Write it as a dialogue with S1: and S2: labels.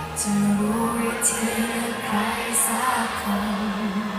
S1: ากจะรู้วิธีใครสักคน